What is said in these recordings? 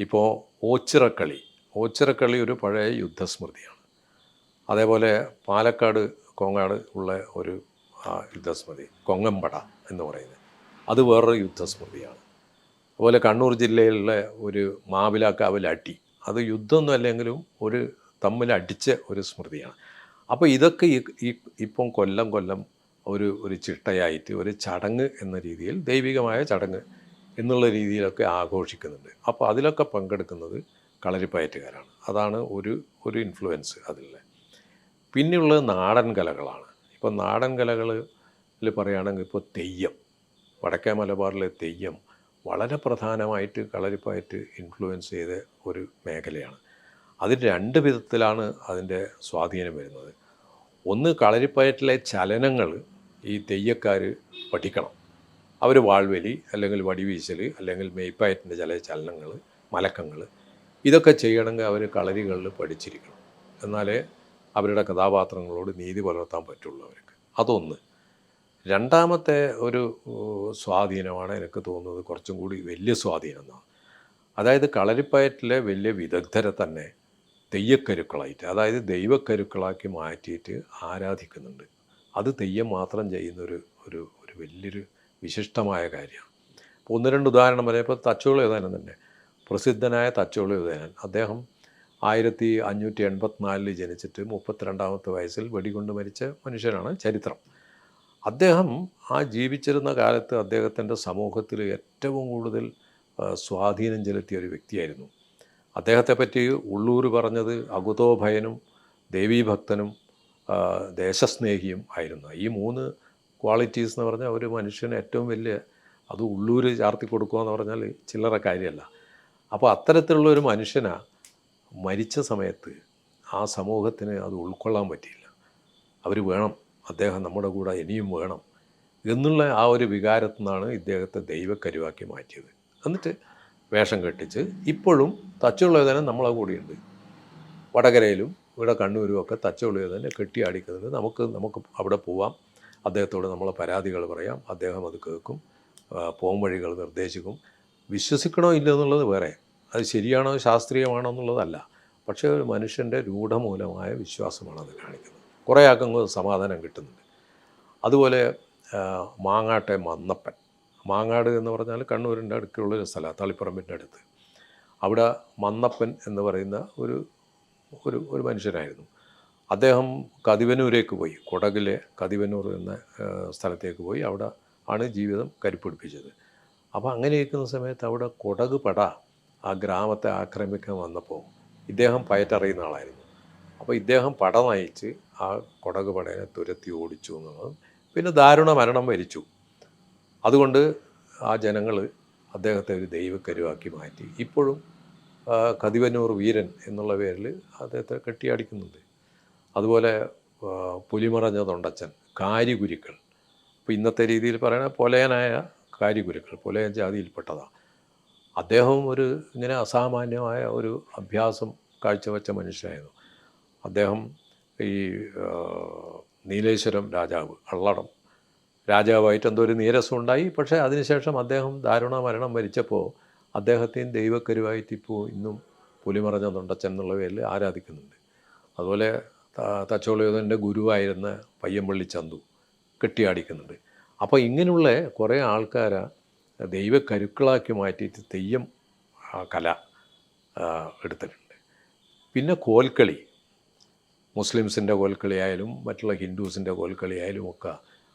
ഇപ്പോൾ ഓച്ചിറക്കളി. ഓച്ചിറക്കളി ഒരു പഴയ യുദ്ധസ്മൃതിയാണ്. അതേപോലെ പാലക്കാട് കോങ്ങാട് ഉള്ള ഒരു യുദ്ധസ്മൃതി കൊങ്ങമ്പട എന്ന് പറയുന്നത്. അത് വേറൊരു യുദ്ധസ്മൃതിയാണ്. അതുപോലെ കണ്ണൂർ ജില്ലയിലുള്ള ഒരു മാവിലാക്കാവിൽ അടി. അത് യുദ്ധമൊന്നും അല്ലെങ്കിലും ഒരു തമ്മിൽ അടിച്ച ഒരു സ്മൃതിയാണ്. അപ്പോൾ ഇതൊക്കെ ഈ- ഇപ്പം കൊല്ലം കൊല്ലം ഒരു ഒരു ചിട്ടയായിട്ട് ഒരു ചടങ്ങ് എന്ന രീതിയിൽ ദൈവികമായ ചടങ്ങ് എന്നുള്ള രീതിയിലൊക്കെ ആഘോഷിക്കുന്നുണ്ട്. അപ്പോൾ അതിലൊക്കെ പങ്കെടുക്കുന്നത് കളരിപ്പയറ്റുകാരാണ്. അതാണ് ഒരു ഒരു ഇൻഫ്ലുവൻസ് അതിലെ. പിന്നെയുള്ളത് നാടൻ കലകളാണ്. ഇപ്പോൾ നാടൻ കലകളിൽ പറയുകയാണെങ്കിൽ ഇപ്പോൾ തെയ്യം. വടക്കേ മലബാറിലെ തെയ്യം വളരെ പ്രധാനമായിട്ട് കളരിപ്പയറ്റ് ഇൻഫ്ലുവൻസ് ചെയ്ത ഒരു മേഖലയാണ്. അതിൽ രണ്ട് വിധത്തിലാണ് അതിന്റെ സ്വാധീനം വരുന്നത്. ഒന്ന് കളരിപ്പയറ്റിലെ ചലനങ്ങൾ ഈ തെയ്യക്കാർ പഠിക്കണം. അവർ വാൾവലി അല്ലെങ്കിൽ വടിവീശൽ അല്ലെങ്കിൽ മെയ്പ്പായറ്റിന്റെ ചില ചലനങ്ങൾ മലക്കങ്ങൾ ഇതൊക്കെ ചെയ്യണമെങ്കിൽ അവർ കളരികളിൽ പഠിച്ചിരിക്കണം. എന്നാലേ അവരുടെ കഥാപാത്രങ്ങളോട് നീതി പുലർത്താൻ പറ്റുള്ളൂ അവർക്ക്. അതൊന്ന്. രണ്ടാമത്തെ ഒരു സ്വാധീനമാണ് എനിക്ക് തോന്നുന്നത് കുറച്ചും കൂടി വലിയ സ്വാധീനം എന്നാണ് അതായത് കളരിപ്പയറ്റിലെ വലിയ വിദഗ്ധരെ തന്നെ തെയ്യക്കരുക്കളായിട്ട് അതായത് ദൈവക്കരുക്കളാക്കി മാറ്റിയിട്ട് ആരാധിക്കുന്നുണ്ട്. അത് തെയ്യം മാത്രം ചെയ്യുന്നൊരു ഒരു ഒരു വലിയൊരു വിശിഷ്ടമായ കാര്യമാണ് ഒന്ന് രണ്ട് ഉദാഹരണം പറയാം ഇപ്പോൾ തച്ചോളി ഏതാനും തന്നെ പ്രസിദ്ധനായ തച്ചോളി ഏതാനും അദ്ദേഹം ആയിരത്തി അഞ്ഞൂറ്റി എൺപത്തിനാലിൽ ജനിച്ചിട്ട് മുപ്പത്തിരണ്ടാമത്തെ വയസ്സിൽ വെടികൊണ്ട് മരിച്ച മനുഷ്യനാണ് ചരിത്രം. അദ്ദേഹം ആ ജീവിച്ചിരുന്ന കാലത്ത് അദ്ദേഹത്തിന്റെ സമൂഹത്തിൽ ഏറ്റവും കൂടുതൽ സ്വാധീനം ചെലുത്തിയ ഒരു വ്യക്തിയായിരുന്നു. അദ്ദേഹത്തെപ്പറ്റി ഉള്ളൂർ പറഞ്ഞത് അകുതോഭയനും ദേവീഭക്തനും ദേശസ്നേഹിയും ആയിരുന്നു. ഈ മൂന്ന് ക്വാളിറ്റീസ് എന്ന് പറഞ്ഞാൽ ഒരു മനുഷ്യന് ഏറ്റവും വലിയ അത് ഉള്ളൂർ ചാർത്തി കൊടുക്കുക എന്ന് പറഞ്ഞാൽ ചില്ലറ കാര്യമല്ല. അപ്പോൾ അത്തരത്തിലുള്ള ഒരു മനുഷ്യനാ മരിച്ച സമയത്ത് ആ സമൂഹത്തിന് അത് ഉൾക്കൊള്ളാൻ പറ്റിയില്ല. അവർ വേണം അദ്ദേഹം നമ്മുടെ കൂടെ ഇനിയും വേണം എന്നുള്ള ആ ഒരു വികാരത്തിൽ നിന്നാണ് ഇദ്ദേഹത്തെ ദൈവക്കരുവാക്കി മാറ്റിയത്. എന്നിട്ട് വേഷം കെട്ടിച്ച് ഇപ്പോഴും തച്ചുള്ളതന്നെ നമ്മളെ കൂടിയുണ്ട്. വടകരയിലും ഇവിടെ കണ്ണൂരും ഒക്കെ വേദന കെട്ടിയാടിക്കുന്നത് നമുക്ക് നമുക്ക് അവിടെ പോവാം. അദ്ദേഹത്തോട് നമ്മൾ പരാതികൾ പറയാം. അദ്ദേഹം അത് കേൾക്കും. പോം വഴികൾ നിർദ്ദേശിക്കും. വിശ്വസിക്കണോ ഇല്ല എന്നുള്ളത് വേറെ. അത് ശരിയാണോ ശാസ്ത്രീയമാണോ എന്നുള്ളതല്ല. പക്ഷേ ഒരു മനുഷ്യന്റെ രൂഢമൂലമായ വിശ്വാസമാണ് അത് കാണിക്കുന്നത്. കുറേ ആൾക്കും സമാധാനം കിട്ടുന്നുണ്ട്. അതുപോലെ മാങ്ങാട്ടെ മന്നപ്പൻ. മാങ്ങാട് എന്ന് പറഞ്ഞാൽ കണ്ണൂരിന്റെ അടുക്കുള്ളൊരു സ്ഥലമാണ് തളിപ്പറമ്പിന്റെ അടുത്ത്. അവിടെ മന്നപ്പൻ എന്ന് പറയുന്ന ഒരു ഒരു ഒരു മനുഷ്യനായിരുന്നു. അദ്ദേഹം കതിവനൂരേക്ക് പോയി. കുടകിലെ കതിവനൂർ എന്ന സ്ഥലത്തേക്ക് പോയി. അവിടെ ആണ് ജീവിതം കരിപ്പിടിപ്പിച്ചത്. അപ്പോൾ അങ്ങനെ ഇരിക്കുന്ന സമയത്ത് അവിടെ കൊടക് പട ആ ഗ്രാമത്തെ ആക്രമിക്കാൻ വന്നപ്പോൾ ഇദ്ദേഹം പയറ്ററിയുന്ന ആളായിരുന്നു. അപ്പോൾ ഇദ്ദേഹം പട നയിച്ച് ആ കൊടക് പടയെ തുരത്തി ഓടിച്ചു എന്നുള്ളതും പിന്നെ ദാരുണ മരണം വരിച്ചു. അതുകൊണ്ട് ആ ജനങ്ങൾ അദ്ദേഹത്തെ ഒരു ദൈവക്കരുവാക്കി മാറ്റി. ഇപ്പോഴും കതിവനൂർ വീരൻ എന്നുള്ള പേരിൽ അദ്ദേഹത്തെ കെട്ടിയാടിക്കുന്നുണ്ട്. അതുപോലെ പുലിമറഞ്ഞ തൊണ്ടച്ചൻ കാരിഗുരുക്കൾ ഇപ്പോൾ ഇന്നത്തെ രീതിയിൽ പറയണ പൊലയനായ കാരിഗുരുക്കൾ പൊലയൻ ജാതിയിൽപ്പെട്ടതാണ് അദ്ദേഹം ഒരു ഇങ്ങനെ അസാമാന്യമായ ഒരു അഭ്യാസം കാഴ്ചവെച്ച മനുഷ്യനായിരുന്നു. അദ്ദേഹം ഈ നീലേശ്വരം രാജാവ് അള്ളടം രാജാവായിട്ട് എന്തോ ഒരു നീരസം ഉണ്ടായി. പക്ഷേ അതിനുശേഷം അദ്ദേഹം ദാരുണ മരണം മരിച്ചപ്പോൾ അദ്ദേഹത്തെയും ദൈവക്കരുവായിട്ട് ഇപ്പോൾ ഇന്നും പുലിമറഞ്ഞ തൊണ്ടച്ചൻ എന്നുള്ള പേരിൽ ആരാധിക്കുന്നുണ്ട്. അതുപോലെ തച്ചോളിയോധന്റെ ഗുരുവായിരുന്ന പയ്യമ്പള്ളി ചന്തു കെട്ടിയാടിക്കുന്നുണ്ട്. അപ്പോൾ ഇങ്ങനെയുള്ള കുറേ ആൾക്കാരെ ദൈവക്കരുക്കളാക്കി മാറ്റിയിട്ട് തെയ്യം കല എടുത്തിട്ടുണ്ട്. പിന്നെ കോൽക്കളി മുസ്ലിംസിന്റെ കോൽക്കളിയായാലും മറ്റുള്ള ഹിന്ദുസിന്റെ കോൽക്കളിയായാലും ഒക്കെ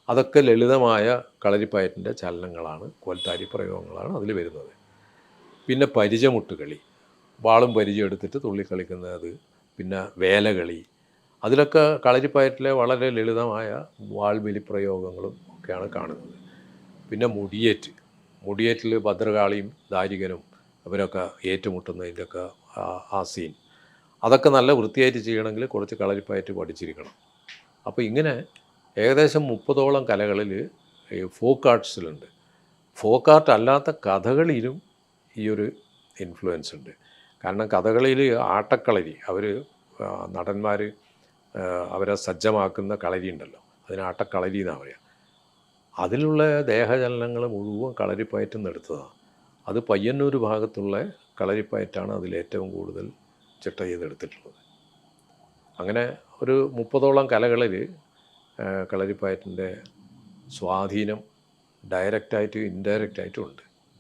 അതൊക്കെ ലളിതമായ കളരിപ്പയറ്റിന്റെ ചലനങ്ങളാണ് കോൽത്താരി പ്രയോഗങ്ങളാണ് അതിൽ വരുന്നത്. പിന്നെ പരിചമുട്ടുകളി വാളും പരിചയം എടുത്തിട്ട് തുള്ളി കളിക്കുന്നത് പിന്നെ വേലകളി അതിലൊക്കെ കളരിപ്പയറ്റിലെ വളരെ ലളിതമായ വാൾബലി പ്രയോഗങ്ങളും ഒക്കെയാണ് കാണുന്നത്. പിന്നെ മുടിയേറ്റ് മുടിയേറ്റിൽ ഭദ്രകാളിയും ദാരികനും അവരൊക്കെ ഏറ്റുമുട്ടുന്നതിന്റെയൊക്കെ ആ- സീൻ. അതൊക്കെ നല്ല വൃത്തിയായിട്ട് ചെയ്യണമെങ്കിൽ കുറച്ച് കളരിപ്പയറ്റ് പഠിച്ചിരിക്കണം. അപ്പോൾ ഇങ്ങനെ ഏകദേശം മുപ്പതോളം കലകളിൽ ഫോക്ക് ആർട്സിലുണ്ട്. ഫോക്ക് ആർട്ട് അല്ലാത്ത കഥകളിലും ഈ ഒരു ഇൻഫ്ലുവൻസ് ഉണ്ട് കാരണം കഥകളിയിൽ ആട്ടക്കളരി അവർ നടന്മാർ അവരെ സജ്ജമാക്കുന്ന കളരി ഉണ്ടല്ലോ. അതിനെ ആട്ടക്കളരി എന്നാണ് പറയുക അതിലുള്ള ദേഹചലനങ്ങൾ മുഴുവൻ കളരിപ്പയറ്റം എടുത്തതാണ് അത് പയ്യന്നൂർ ഭാഗത്തുള്ള കളരിപ്പയറ്റാണ് അതിലേറ്റവും കൂടുതൽ ചിട്ട ചെയ്തെടുത്തിട്ടുള്ളത്. അങ്ങനെ ഒരു മുപ്പതോളം കലകളിൽ കളരിപ്പയറ്റിന്റെ സ്വാധീനം ഡയറക്റ്റായിട്ടും ഇൻഡയറക്റ്റായിട്ടും ഉണ്ട്.